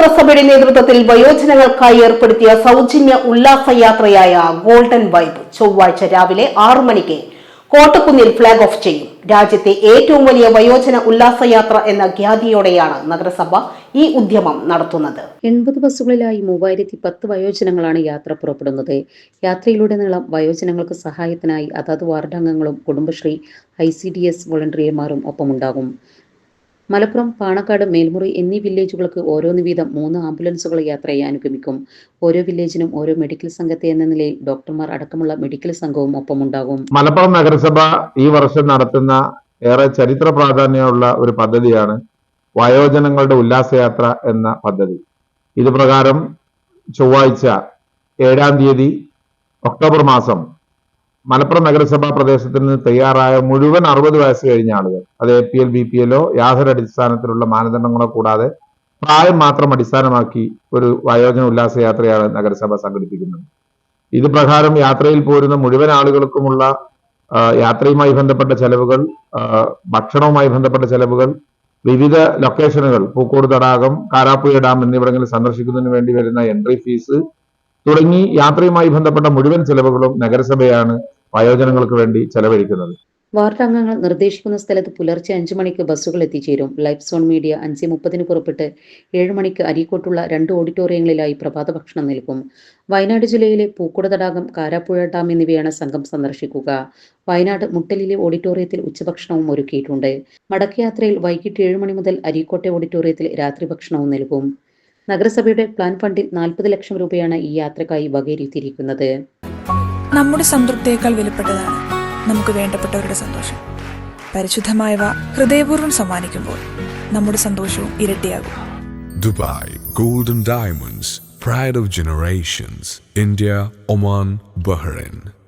നഗരസഭയുടെ നേതൃത്വത്തിൽ വയോജനങ്ങൾക്കായി ഏർപ്പെടുത്തിയ സൗജന്യ ഉല്ലാസയാത്രയായ ഗോൾഡൻ വൈബ് ചൊവ്വാഴ്ച രാവിലെ ആറു മണിക്ക് കോട്ടക്കുന്നിൽ ഫ്ളാഗ് ഓഫ് ചെയ്യും. രാജ്യത്തെ ഏറ്റവും വലിയ വയോജന ഉല്ലാസയാത്ര എന്ന ഖ്യാതിയോടെയാണ് നഗരസഭ ഈ ഉദ്യമം നടത്തുന്നത്. എൺപത് ബസ്സുകളിലായി മൂവായിരത്തി പത്ത് വയോജനങ്ങളാണ് യാത്ര പുറപ്പെടുന്നത്. യാത്രയിലൂടെ നീളം വയോജനങ്ങൾക്ക് സഹായത്തിനായി അതത് വാർഡംഗങ്ങളും Kudumbashree I C D S വോളണ്ടിയർമാരും ഒപ്പമുണ്ടാകും. മലപ്പുറം പാണക്കാട് മേൽമുറി എന്നീ വില്ലേജുകൾക്ക് ഓരോന്ന് വീതം മൂന്ന് ആംബുലൻസുകൾ യാത്രയെ അനുഗമിക്കും. ഓരോ വില്ലേജിനും ഓരോ മെഡിക്കൽ സംഘത്തെ എന്ന നിലയിൽ ഡോക്ടർമാർ അടക്കമുള്ള മെഡിക്കൽ സംഘവും ഒപ്പമുണ്ടാകും. മലപ്പുറം നഗരസഭ ഈ വർഷം നടത്തുന്ന ഏറെ ചരിത്ര പ്രാധാന്യമുള്ള ഒരു പദ്ധതിയാണ് വയോജനങ്ങളുടെ ഉല്ലാസയാത്ര എന്ന പദ്ധതി. ഇത് ചൊവ്വാഴ്ച ഏഴാം തീയതി ഒക്ടോബർ മാസം മലപ്പുറം നഗരസഭാ പ്രദേശത്ത് നിന്ന് തയ്യാറായ മുഴുവൻ അറുപത് വയസ്സ് കഴിഞ്ഞ ആളുകൾ അത് A P L B P L യാതൊരു അടിസ്ഥാനത്തിലുള്ള മാനദണ്ഡങ്ങളോ കൂടാതെ പ്രായം മാത്രം അടിസ്ഥാനമാക്കി ഒരു വയോജന ഉല്ലാസ യാത്രയാണ് നഗരസഭ സംഘടിപ്പിക്കുന്നത്. ഇത് പ്രകാരം യാത്രയിൽ പോരുന്ന മുഴുവൻ ആളുകൾക്കുമുള്ള യാത്രയുമായി ബന്ധപ്പെട്ട ചെലവുകൾ ഭക്ഷണവുമായി ബന്ധപ്പെട്ട ചെലവുകൾ വിവിധ ലൊക്കേഷനുകൾ പൂക്കോട് തടാകം കാരാപ്പുഴ ഡാം എന്നിവിടങ്ങളിൽ സന്ദർശിക്കുന്നതിന് വേണ്ടി വരുന്ന എൻട്രി ഫീസ് തുടങ്ങി യാത്രയുമായി ബന്ധപ്പെട്ട മുഴുവൻ ചെലവുകളും നഗരസഭയാണ് വയോജനങ്ങൾക്ക് വേണ്ടി ചെലവഴിക്കുന്നത്. വാർഡ് അംഗങ്ങൾ നിർദ്ദേശിക്കുന്ന സ്ഥലത്ത് പുലർച്ചെ അഞ്ചു മണിക്ക് ബസ്സുകൾ എത്തിച്ചേരും. ലൈഫ് സോൺ മീഡിയ അഞ്ച് മുപ്പതിന് പുറപ്പെട്ട് ഏഴ് മണിക്ക് അരീക്കോട്ടുള്ള രണ്ട് ഓഡിറ്റോറിയങ്ങളിലായി പ്രഭാത ഭക്ഷണം നൽകും. വയനാട് ജില്ലയിലെ പൂക്കുട തടാകം കാരാപ്പുഴ ഡാം എന്നിവയാണ് സംഘം സന്ദർശിക്കുക. വയനാട് മുട്ടലിലെ ഓഡിറ്റോറിയത്തിൽ ഉച്ചഭക്ഷണവും ഒരുക്കിയിട്ടുണ്ട്. മടക്കയാത്രയിൽ വൈകിട്ട് ഏഴ് മണി മുതൽ അരീക്കോട്ടെ ഓഡിറ്റോറിയത്തിൽ രാത്രി ഭക്ഷണവും നൽകും. നഗരസഭയുടെ പ്ലാൻ ഫണ്ടിൽ നാൽപ്പത് ലക്ഷം രൂപയാണ് ഈ യാത്രക്കായി വകയിരുത്തിയിരിക്കുന്നത്. നമ്മുടെ സംതൃപ്തിയേക്കാൾ വിലപ്പെട്ടതാണ് നമുക്ക് വേണ്ടപ്പെട്ടവരുടെ സന്തോഷം. പരിശുദ്ധമായവ ഹൃദയപൂർവം സമ്മാനിക്കുമ്പോൾ നമ്മുടെ സന്തോഷവും ഇരട്ടിയാകും. Dubai golden diamonds pride of generations India Oman Bahrain.